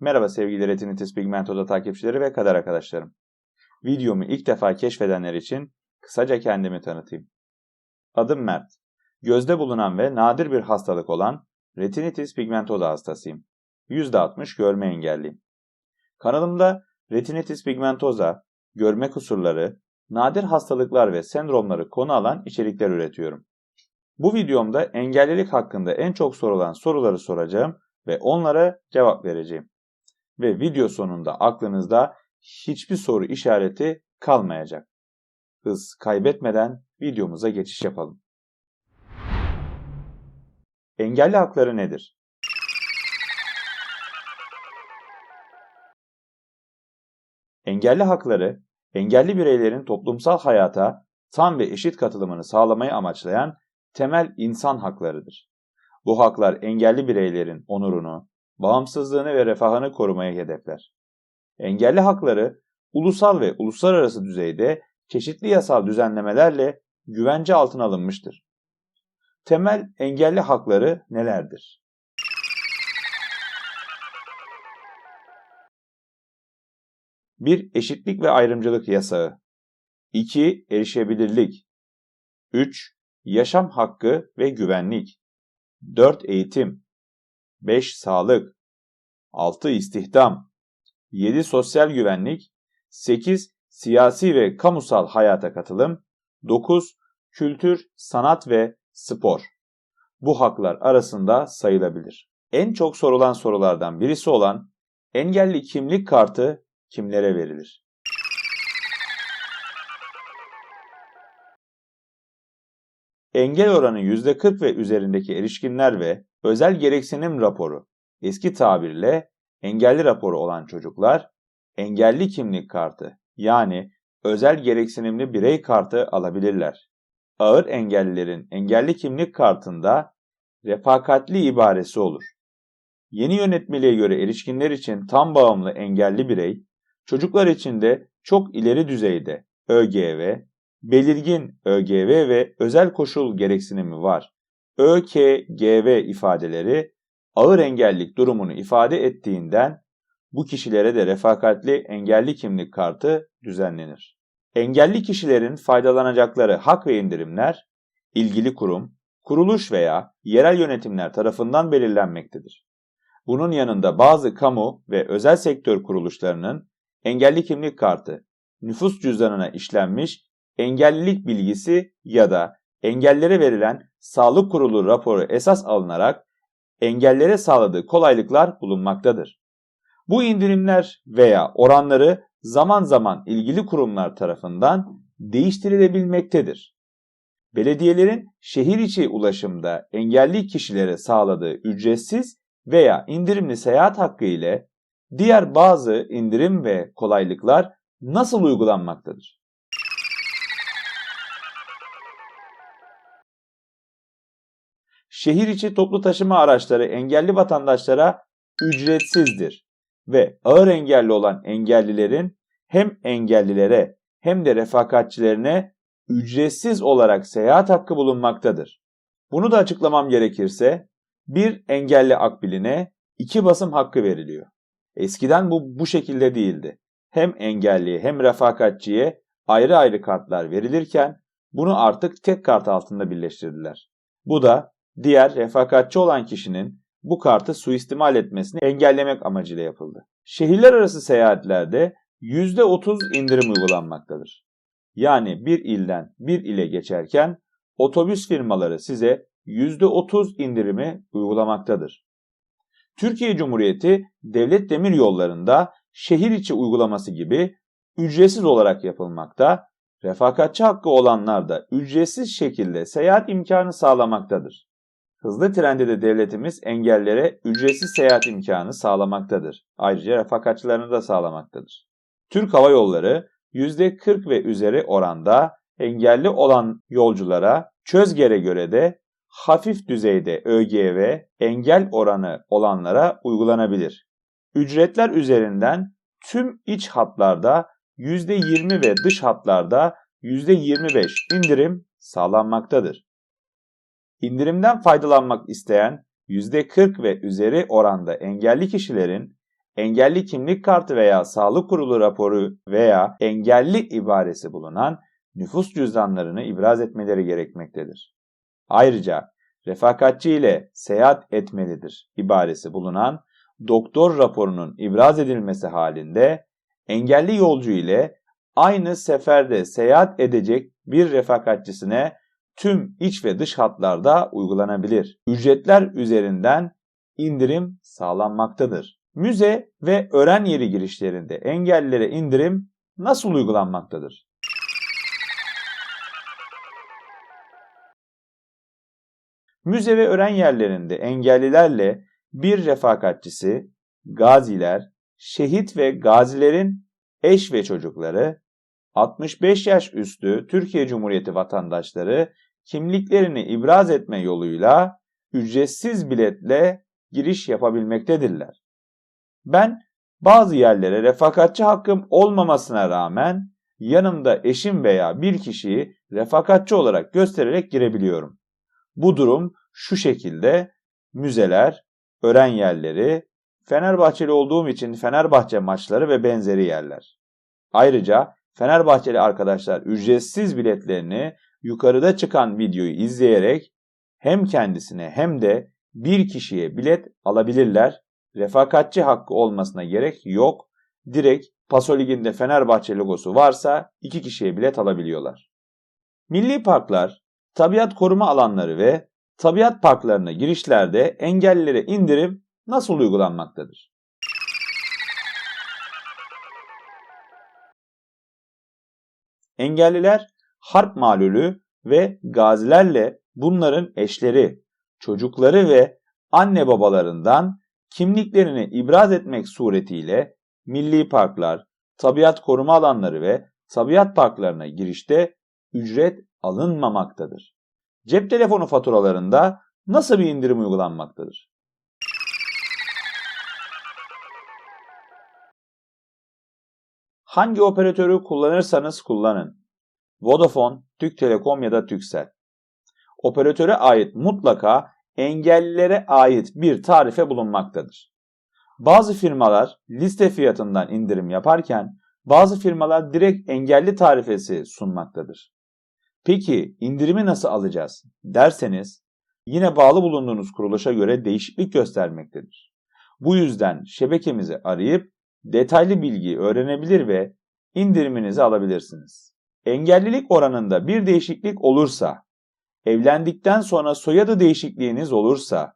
Merhaba sevgili Retinitis Pigmentosa takipçileri ve kader arkadaşlarım. Videomu ilk defa keşfedenler için kısaca kendimi tanıtayım. Adım Mert. Gözde bulunan ve nadir bir hastalık olan retinitis pigmentosa hastasıyım. %60 görme engelliyim. Kanalımda retinitis pigmentosa, görme kusurları, nadir hastalıklar ve sendromları konu alan içerikler üretiyorum. Bu videomda engellilik hakkında en çok sorulan soruları soracağım ve onlara cevap vereceğim. Ve video sonunda aklınızda hiçbir soru işareti kalmayacak. Hız kaybetmeden videomuza geçiş yapalım. Engelli hakları nedir? Engelli hakları, engelli bireylerin toplumsal hayata tam ve eşit katılımını sağlamayı amaçlayan temel insan haklarıdır. Bu haklar engelli bireylerin onurunu, bağımsızlığını ve refahını korumayı hedefler. Engelli hakları ulusal ve uluslararası düzeyde çeşitli yasal düzenlemelerle güvence altına alınmıştır. Temel engelli hakları nelerdir? Bir Eşitlik ve ayrımcılık yasağı. 2. Erişebilirlik. 3. Yaşam hakkı ve güvenlik. 4. Eğitim. 5. Sağlık. 6. İstihdam. 7. Sosyal güvenlik. 8. Siyasi ve kamusal hayata katılım. 9. Kültür, sanat ve spor. Bu haklar arasında sayılabilir. En çok sorulan sorulardan birisi olan engelli kimlik kartı kimlere verilir? Engel oranı %40 ve üzerindeki erişkinler ve özel gereksinim raporu, eski tabirle engelli raporu olan çocuklar, engelli kimlik kartı yani özel gereksinimli birey kartı alabilirler. Ağır engellilerin engelli kimlik kartında refakatli ibaresi olur. Yeni yönetmeliğe göre erişkinler için tam bağımlı engelli birey, çocuklar için de çok ileri düzeyde ÖGV, belirgin ÖGV ve özel koşul gereksinimi var. ÖKGV ifadeleri ağır engellik durumunu ifade ettiğinden bu kişilere de refakatli engelli kimlik kartı düzenlenir. Engelli kişilerin faydalanacakları hak ve indirimler ilgili kurum, kuruluş veya yerel yönetimler tarafından belirlenmektedir. Bunun yanında bazı kamu ve özel sektör kuruluşlarının engelli kimlik kartı, nüfus cüzdanına işlenmiş engellilik bilgisi ya da engellere verilen sağlık kurulu raporu esas alınarak engellere sağladığı kolaylıklar bulunmaktadır. Bu indirimler veya oranları zaman zaman ilgili kurumlar tarafından değiştirilebilmektedir. Belediyelerin şehir içi ulaşımda engelli kişilere sağladığı ücretsiz veya indirimli seyahat hakkı ile diğer bazı indirim ve kolaylıklar nasıl uygulanmaktadır? Şehir içi toplu taşıma araçları engelli vatandaşlara ücretsizdir ve ağır engelli olan engellilerin hem engellilere hem de refakatçilerine ücretsiz olarak seyahat hakkı bulunmaktadır. Bunu da açıklamam gerekirse bir engelli akbiline iki basım hakkı veriliyor. Eskiden bu bu şekilde değildi. Hem engelliye hem refakatçiye ayrı ayrı kartlar verilirken bunu artık tek kart altında birleştirdiler. Bu da diğer refakatçi olan kişinin bu kartı suistimal etmesini engellemek amacıyla yapıldı. Şehirler arası seyahatlerde %30 indirim uygulanmaktadır. Yani bir ilden bir ile geçerken otobüs firmaları size %30 indirimi uygulamaktadır. Türkiye Cumhuriyeti devlet demir yollarında şehir içi uygulaması gibi ücretsiz olarak yapılmakta, refakatçi hakkı olanlar da ücretsiz şekilde seyahat imkanı sağlamaktadır. Hızlı trende de devletimiz engellere ücretsiz seyahat imkanı sağlamaktadır. Ayrıca refakatçilerini de sağlamaktadır. Türk Hava Yolları %40 ve üzeri oranda engelli olan yolculara çözgere göre de hafif düzeyde ÖGV engel oranı olanlara uygulanabilir. Ücretler üzerinden tüm iç hatlarda %20 ve dış hatlarda %25 indirim sağlanmaktadır. İndirimden faydalanmak isteyen %40 ve üzeri oranda engelli kişilerin engelli kimlik kartı veya sağlık kurulu raporu veya engelli ibaresi bulunan nüfus cüzdanlarını ibraz etmeleri gerekmektedir. Ayrıca refakatçi ile seyahat etmelidir ibaresi bulunan doktor raporunun ibraz edilmesi halinde engelli yolcu ile aynı seferde seyahat edecek bir refakatçisine tüm iç ve dış hatlarda uygulanabilir. Ücretler üzerinden indirim sağlanmaktadır. Müze ve öğren yeri girişlerinde engellilere indirim nasıl uygulanmaktadır? Müze ve öğren yerlerinde engellilerle bir refakatçisi, gaziler, şehit ve gazilerin eş ve çocukları, 65 yaş üstü Türkiye Cumhuriyeti vatandaşları kimliklerini ibraz etme yoluyla ücretsiz biletle giriş yapabilmektedirler. Ben bazı yerlere refakatçi hakkım olmamasına rağmen yanımda eşim veya bir kişiyi refakatçi olarak göstererek girebiliyorum. Bu durum şu şekilde müzeler, öğren yerleri, Fenerbahçeli olduğum için Fenerbahçe maçları ve benzeri yerler. Ayrıca Fenerbahçeli arkadaşlar ücretsiz biletlerini yukarıda çıkan videoyu izleyerek hem kendisine hem de bir kişiye bilet alabilirler. Refakatçi hakkı olmasına gerek yok. Direkt Paso Ligi'nde Fenerbahçe logosu varsa iki kişiye bilet alabiliyorlar. Milli parklar, tabiat koruma alanları ve tabiat parklarına girişlerde engellilere indirim nasıl uygulanmaktadır? Engelliler harp malulü ve gazilerle bunların eşleri, çocukları ve anne babalarından kimliklerini ibraz etmek suretiyle milli parklar, tabiat koruma alanları ve tabiat parklarına girişte ücret alınmamaktadır. Cep telefonu faturalarında nasıl bir indirim uygulanmaktadır? Hangi operatörü kullanırsanız kullanın. Vodafone, Türk Telekom ya da Türkcell. Operatöre ait mutlaka engellilere ait bir tarife bulunmaktadır. Bazı firmalar liste fiyatından indirim yaparken bazı firmalar direkt engelli tarifesi sunmaktadır. Peki indirimi nasıl alacağız derseniz yine bağlı bulunduğunuz kuruluşa göre değişiklik göstermektedir. Bu yüzden şebekemizi arayıp detaylı bilgi öğrenebilir ve indiriminizi alabilirsiniz. Engellilik oranında bir değişiklik olursa, evlendikten sonra soyadı değişikliğiniz olursa,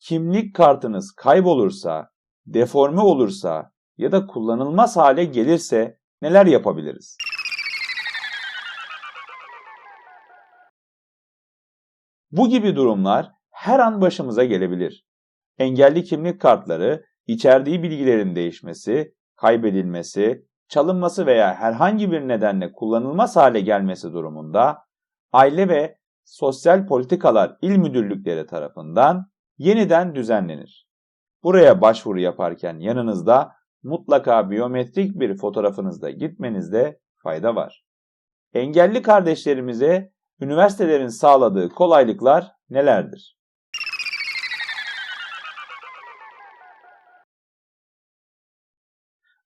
kimlik kartınız kaybolursa, deforme olursa ya da kullanılmaz hale gelirse neler yapabiliriz? Bu gibi durumlar her an başımıza gelebilir. Engelli kimlik kartları içerdiği bilgilerin değişmesi, kaybedilmesi, çalınması veya herhangi bir nedenle kullanılmaz hale gelmesi durumunda Aile ve Sosyal Politikalar İl Müdürlükleri tarafından yeniden düzenlenir. Buraya başvuru yaparken yanınızda mutlaka biyometrik bir fotoğrafınızda gitmenizde fayda var. Engelli kardeşlerimize üniversitelerin sağladığı kolaylıklar nelerdir?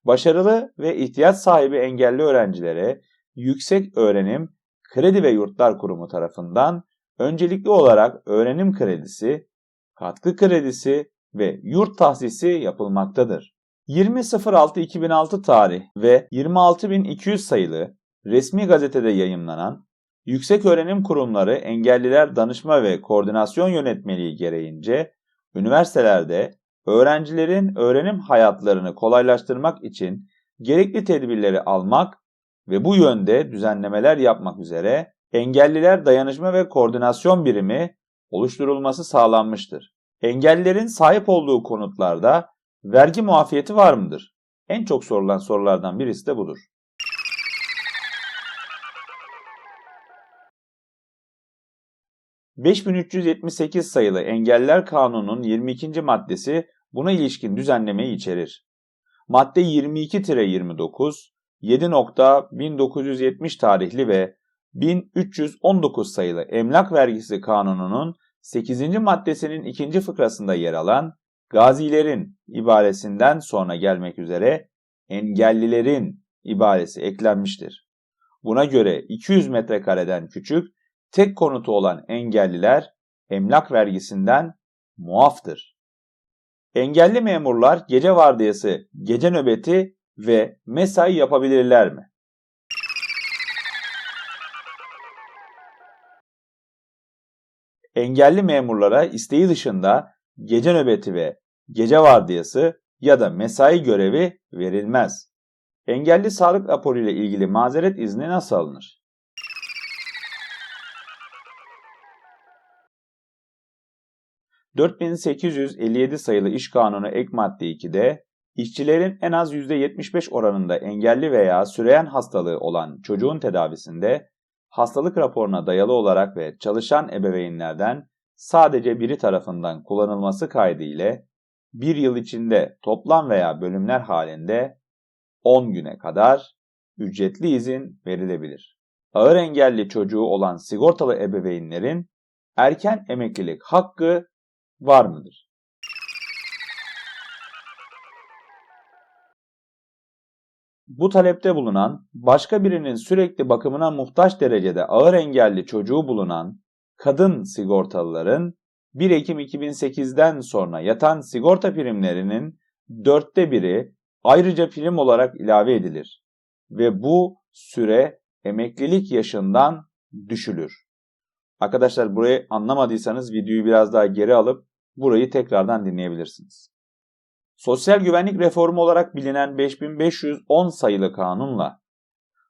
Başarılı ve ihtiyaç sahibi engelli öğrencilere Yüksek Öğrenim Kredi ve Yurtlar Kurumu tarafından öncelikli olarak öğrenim kredisi, katkı kredisi ve yurt tahsisi yapılmaktadır. 20.06.2006 tarih ve 26.200 sayılı resmi gazetede yayımlanan Yüksek Öğrenim Kurumları Engelliler Danışma ve Koordinasyon Yönetmeliği gereğince üniversitelerde öğrencilerin öğrenim hayatlarını kolaylaştırmak için gerekli tedbirleri almak ve bu yönde düzenlemeler yapmak üzere Engelliler Dayanışma ve Koordinasyon Birimi oluşturulması sağlanmıştır. Engellilerin sahip olduğu konutlarda vergi muafiyeti var mıdır? En çok sorulan sorulardan birisi de budur. ...5378 sayılı Engeller Kanunu'nun 22. maddesi buna ilişkin düzenlemeyi içerir. Madde 22-29, 7.1970 tarihli ve 1319 sayılı Emlak Vergisi Kanunu'nun 8. maddesinin 2. fıkrasında yer alan gazilerin ibaresinden sonra gelmek üzere engellilerin ibaresi eklenmiştir. Buna göre 200 metrekareden küçük tek konutu olan engelliler emlak vergisinden muaftır. Engelli memurlar gece vardiyası, gece nöbeti ve mesai yapabilirler mi? Engelli memurlara isteği dışında gece nöbeti ve gece vardiyası ya da mesai görevi verilmez. Engelli sağlık raporu ile ilgili mazeret izni nasıl alınır? ...4857 sayılı İş Kanunu ek madde 2'de işçilerin en az %75 oranında engelli veya süreyen hastalığı olan çocuğun tedavisinde hastalık raporuna dayalı olarak ve çalışan ebeveynlerden sadece biri tarafından kullanılması kaydı ile bir yıl içinde toplam veya bölümler halinde 10 güne kadar ücretli izin verilebilir. Ağır engelli çocuğu olan sigortalı ebeveynlerin erken emeklilik hakkı var mıdır? Bu talepte bulunan, başka birinin sürekli bakımına muhtaç derecede ağır engelli çocuğu bulunan kadın sigortalıların 1 Ekim 2008'den sonra yatan sigorta primlerinin dörtte biri ayrıca prim olarak ilave edilir ve bu süre emeklilik yaşından düşülür. Arkadaşlar burayı anlamadıysanız videoyu biraz daha geri alıp burayı tekrardan dinleyebilirsiniz. Sosyal güvenlik reformu olarak bilinen 5510 sayılı kanunla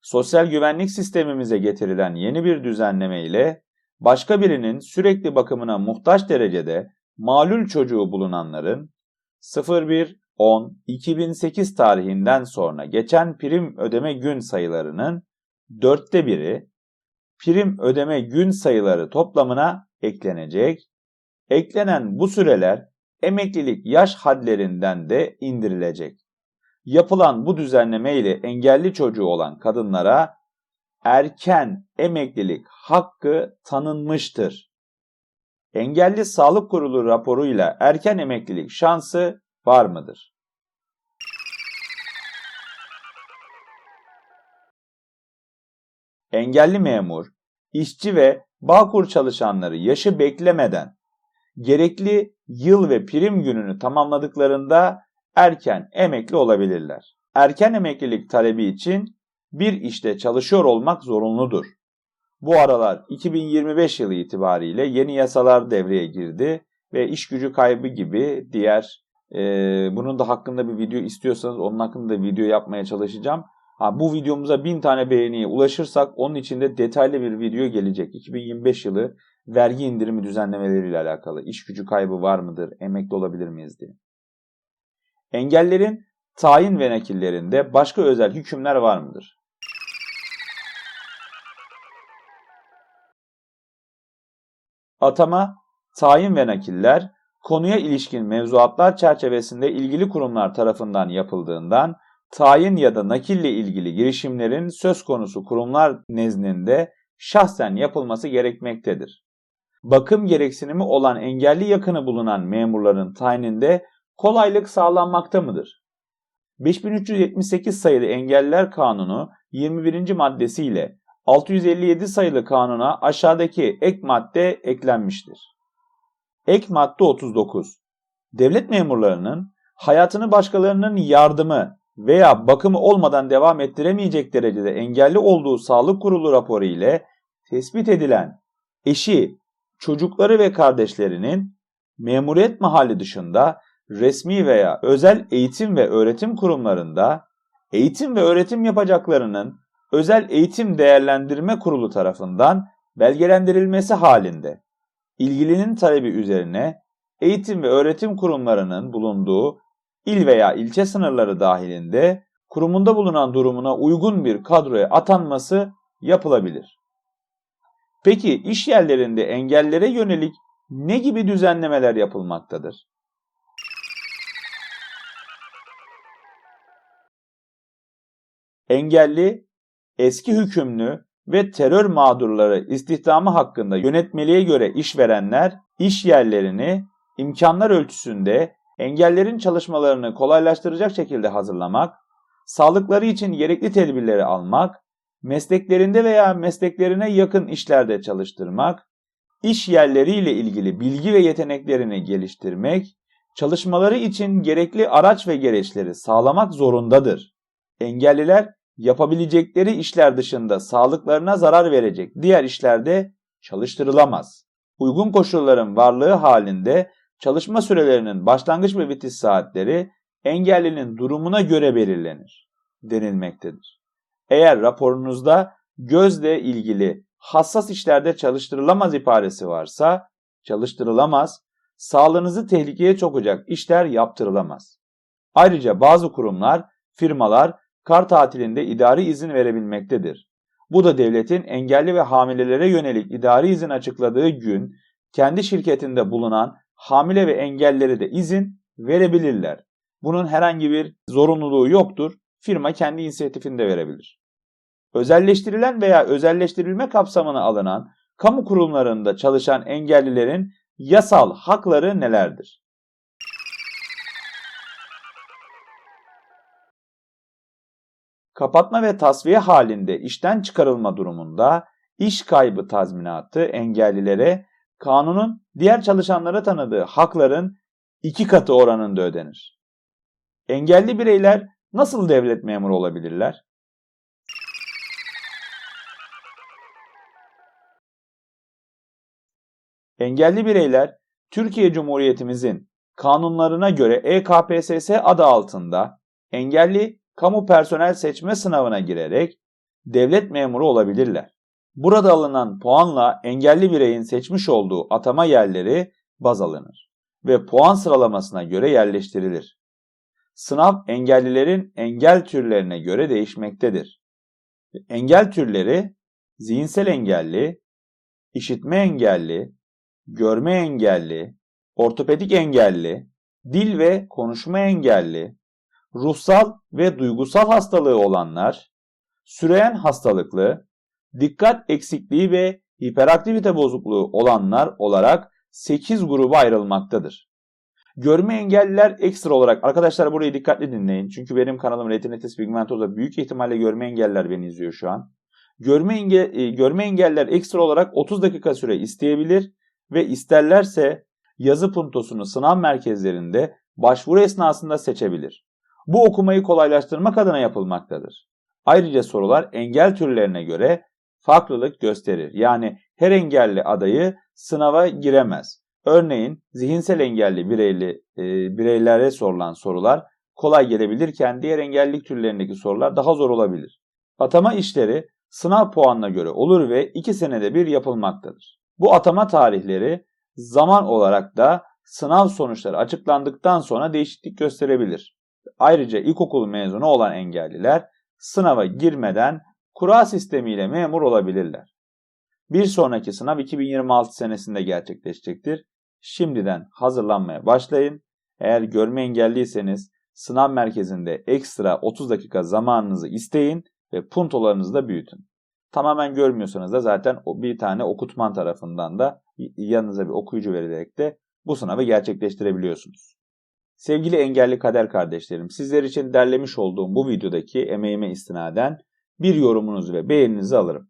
sosyal güvenlik sistemimize getirilen yeni bir düzenleme ile başka birinin sürekli bakımına muhtaç derecede malul çocuğu bulunanların 01-10-2008 tarihinden sonra geçen prim ödeme gün sayılarının dörtte biri prim ödeme gün sayıları toplamına eklenecek. Eklenen bu süreler emeklilik yaş hadlerinden de indirilecek. Yapılan bu düzenleme ile engelli çocuğu olan kadınlara erken emeklilik hakkı tanınmıştır. Engelli Sağlık Kurulu raporuyla erken emeklilik şansı var mıdır? Engelli memur, işçi ve Bağkur çalışanları yaşı beklemeden gerekli yıl ve prim gününü tamamladıklarında erken emekli olabilirler. Erken emeklilik talebi için bir işte çalışıyor olmak zorunludur. Bu aralar 2025 yılı itibariyle yeni yasalar devreye girdi ve iş gücü kaybı gibi diğer e, bunun da hakkında bir video istiyorsanız onun hakkında video yapmaya çalışacağım. Ha, bu videomuza 1000 tane beğeniye ulaşırsak onun içinde detaylı bir video gelecek. 2025 yılı vergi indirimi düzenlemeleriyle alakalı iş gücü kaybı var mıdır, emekli olabilir miyiz diye. Engellerin tayin ve nakillerinde başka özel hükümler var mıdır? Atama, tayin ve nakiller konuya ilişkin mevzuatlar çerçevesinde ilgili kurumlar tarafından yapıldığından tayin ya da nakille ilgili girişimlerin söz konusu kurumlar nezdinde şahsen yapılması gerekmektedir. Bakım gereksinimi olan engelli yakını bulunan memurların tayininde kolaylık sağlanmakta mıdır? 5378 sayılı Engelliler Kanunu 21. maddesiyle 657 sayılı kanuna aşağıdaki ek madde eklenmiştir. Ek madde 39. Devlet memurlarının hayatını başkalarının yardımı veya bakımı olmadan devam ettiremeyecek derecede engelli olduğu sağlık kurulu raporu ile tespit edilen eşi, çocukları ve kardeşlerinin memuriyet mahalli dışında resmi veya özel eğitim ve öğretim kurumlarında eğitim ve öğretim yapacaklarının özel eğitim değerlendirme kurulu tarafından belgelendirilmesi halinde ilgilinin talebi üzerine eğitim ve öğretim kurumlarının bulunduğu il veya ilçe sınırları dahilinde kurumunda bulunan durumuna uygun bir kadroya atanması yapılabilir. Peki iş yerlerinde engellere yönelik ne gibi düzenlemeler yapılmaktadır? Engelli, eski hükümlü ve terör mağdurları istihdamı hakkında yönetmeliğe göre işverenler iş yerlerini imkanlar ölçüsünde engellerin çalışmalarını kolaylaştıracak şekilde hazırlamak, sağlıkları için gerekli tedbirleri almak, mesleklerinde veya mesleklerine yakın işlerde çalıştırmak, iş yerleriyle ilgili bilgi ve yeteneklerini geliştirmek, çalışmaları için gerekli araç ve gereçleri sağlamak zorundadır. Engelliler yapabilecekleri işler dışında sağlıklarına zarar verecek diğer işlerde çalıştırılamaz. Uygun koşulların varlığı halinde çalışma sürelerinin başlangıç ve bitiş saatleri engellinin durumuna göre belirlenir denilmektedir. Eğer raporunuzda gözle ilgili hassas işlerde çalıştırılamaz ibaresi varsa çalıştırılamaz, sağlığınızı tehlikeye sokacak işler yaptırılamaz. Ayrıca bazı kurumlar, firmalar kar tatilinde idari izin verebilmektedir. Bu da devletin engelli ve hamilelere yönelik idari izin açıkladığı gün kendi şirketinde bulunan hamile ve engelleri de izin verebilirler. Bunun herhangi bir zorunluluğu yoktur. Firma kendi inisiyatifinde verebilir. Özelleştirilen veya özelleştirilme kapsamına alınan kamu kurumlarında çalışan engellilerin yasal hakları nelerdir? Kapatma ve tasfiye halinde işten çıkarılma durumunda iş kaybı tazminatı engellilere kanunun diğer çalışanlara tanıdığı hakların iki katı oranında ödenir. Engelli bireyler nasıl devlet memuru olabilirler? Engelli bireyler Türkiye Cumhuriyetimizin kanunlarına göre EKPSS adı altında engelli kamu personel seçme sınavına girerek devlet memuru olabilirler. Burada alınan puanla engelli bireyin seçmiş olduğu atama yerleri baz alınır ve puan sıralamasına göre yerleştirilir. Sınav engellilerin engel türlerine göre değişmektedir. Engel türleri zihinsel engelli, işitme engelli, görme engelli, ortopedik engelli, dil ve konuşma engelli, ruhsal ve duygusal hastalığı olanlar, süreyen hastalıklı, dikkat eksikliği ve hiperaktivite bozukluğu olanlar olarak 8 gruba ayrılmaktadır. Görme engelliler ekstra olarak arkadaşlar burayı dikkatli dinleyin. Çünkü benim kanalım retinitis pigmentosa büyük ihtimalle görme engelliler beni izliyor şu an. Görme, enge e, görme engelliler ekstra olarak 30 dakika süre isteyebilir ve isterlerse yazı puntosunu sınav merkezlerinde başvuru esnasında seçebilir. Bu okumayı kolaylaştırmak adına yapılmaktadır. Ayrıca sorular engel türlerine göre farklılık gösterir. Yani her engelli adayı sınava giremez. Örneğin zihinsel engelli bireyli, e, bireylere sorulan sorular kolay gelebilirken diğer engellilik türlerindeki sorular daha zor olabilir. Atama işleri sınav puanına göre olur ve 2 senede bir yapılmaktadır. Bu atama tarihleri zaman olarak da sınav sonuçları açıklandıktan sonra değişiklik gösterebilir. Ayrıca ilkokul mezunu olan engelliler sınava girmeden kura sistemiyle memur olabilirler. Bir sonraki sınav 2026 senesinde gerçekleşecektir. Şimdiden hazırlanmaya başlayın. Eğer görme engelliyseniz sınav merkezinde ekstra 30 dakika zamanınızı isteyin ve puntolarınızı da büyütün. Tamamen görmüyorsanız da zaten bir tane okutman tarafından da yanınıza bir okuyucu verilerek de bu sınavı gerçekleştirebiliyorsunuz. Sevgili engelli kader kardeşlerim, sizler için derlemiş olduğum bu videodaki emeğime istinaden bir yorumunuzu ve beğeninizi alırım.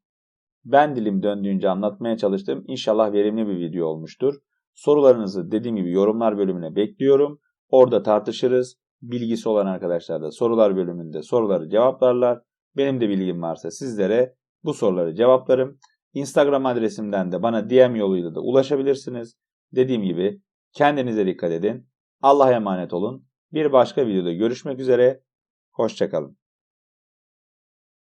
Ben dilim döndüğünce anlatmaya çalıştım. İnşallah verimli bir video olmuştur. Sorularınızı dediğim gibi yorumlar bölümüne bekliyorum. Orada tartışırız. Bilgisi olan arkadaşlar da sorular bölümünde soruları cevaplarlar. Benim de bilgim varsa sizlere bu soruları cevaplarım. Instagram adresimden de bana DM yoluyla da ulaşabilirsiniz. Dediğim gibi kendinize dikkat edin. Allah'a emanet olun. Bir başka videoda görüşmek üzere. Hoşçakalın.